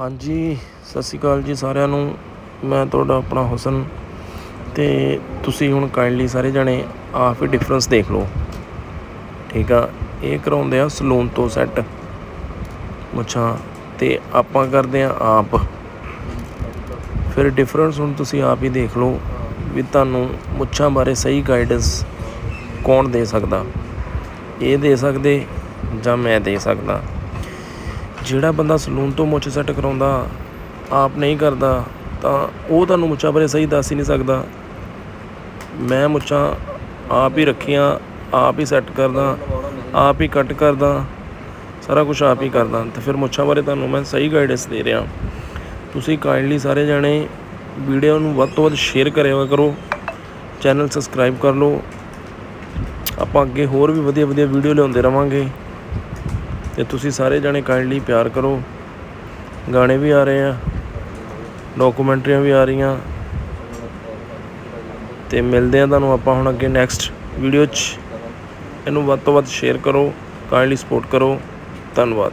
ਹਾਂਜੀ, ਸਤਿ ਸ਼੍ਰੀ ਅਕਾਲ ਜੀ ਸਾਰਿਆਂ ਨੂੰ। ਮੈਂ ਤੁਹਾਡਾ ਆਪਣਾ ਹੁਸਨ ਤੇ ਤੁਸੀਂ ਹੁਣ ਕਾਈਂਡਲੀ ਸਾਰੇ ਜਣੇ ਆਪ ਹੀ ਡਿਫਰੈਂਸ ਦੇਖ ਲਓ। ਠੀਕ ਆ, ਇਹ ਕਰਾਉਂਦੇ ਆ ਸਲੂਨ ਤੋਂ ਸੈੱਟ ਮੁੱਛਾਂ ਤੇ ਆਪਾਂ ਕਰਦੇ ਆ ਆਪ। ਫਿਰ ਡਿਫਰੈਂਸ ਹੁਣ ਤੁਸੀਂ ਆਪ ਹੀ ਦੇਖ ਲਓ ਵੀ ਤੁਹਾਨੂੰ ਮੁੱਛਾਂ ਬਾਰੇ ਸਹੀ ਗਾਈਡੈਂਸ ਕੌਣ ਦੇ ਸਕਦਾ? ਇਹ ਦੇ ਸਕਦੇ ਜਾਂ ਮੈਂ ਦੇ ਸਕਦਾ? ਜਿਹੜਾ ਬੰਦਾ ਸਲੂਨ ਤੋਂ ਮੁੱਛ ਸੈੱਟ ਕਰਾਉਂਦਾ, ਆਪ ਨਹੀਂ ਕਰਦਾ, ਤਾਂ ਉਹ ਤੁਹਾਨੂੰ ਮੁੱਛਾਂ ਬਾਰੇ ਸਹੀ ਦੱਸ ਹੀ ਨਹੀਂ ਸਕਦਾ। ਮੈਂ ਮੁੱਛਾਂ ਆਪ ਹੀ ਰੱਖੀਆਂ, ਆਪ ਹੀ ਸੈੱਟ ਕਰਦਾ, ਆਪ ਹੀ ਕੱਟ ਕਰਦਾ, ਸਾਰਾ ਕੁਝ ਆਪ ਹੀ ਕਰਦਾ। ਤੇ ਫਿਰ ਮੁੱਛਾਂ ਬਾਰੇ ਤੁਹਾਨੂੰ ਮੈਂ ਸਹੀ ਗਾਈਡੈਂਸ ਦੇ ਰਿਹਾ। ਤੁਸੀਂ ਕਾਈਂਡਲੀ ਸਾਰੇ ਜਾਣੇ ਵੀਡੀਓ ਨੂੰ ਵੱਧ ਤੋਂ ਵੱਧ ਸ਼ੇਅਰ ਕਰਿਆ ਕਰੋ ਚੈਨਲ ਸਬਸਕ੍ਰਾਈਬ ਕਰ ਲਓ। ਆਪਾਂ ਅੱਗੇ ਹੋਰ ਵੀ ਵਧੀਆ ਵਧੀਆ ਵੀਡੀਓ ਲਿਆਉਂਦੇ ਰਵਾਂਗੇ। ਤੇ ਤੁਸੀਂ ਸਾਰੇ ਜਾਣੇ ਕਾਈਂਡਲੀ ਪਿਆਰ ਕਰੋ। ਗਾਣੇ ਵੀ ਆ ਰਹੇ ਆ ਡਾਕੂਮੈਂਟਰੀਆਂ ਵੀ ਆ ਰਹੀਆਂ। ਤੇ ਮਿਲਦੇ ਆ ਤੁਹਾਨੂੰ ਆਪਾਂ ਹੁਣ ਅੱਗੇ ਨੈਕਸਟ ਵੀਡੀਓ 'ਚ। ਇਹਨੂੰ ਵੱਧ ਤੋਂ ਵੱਧ ਸ਼ੇਅਰ ਕਰੋ ਕਾਈਂਡਲੀ ਸਪੋਰਟ ਕਰੋ। ਧੰਨਵਾਦ।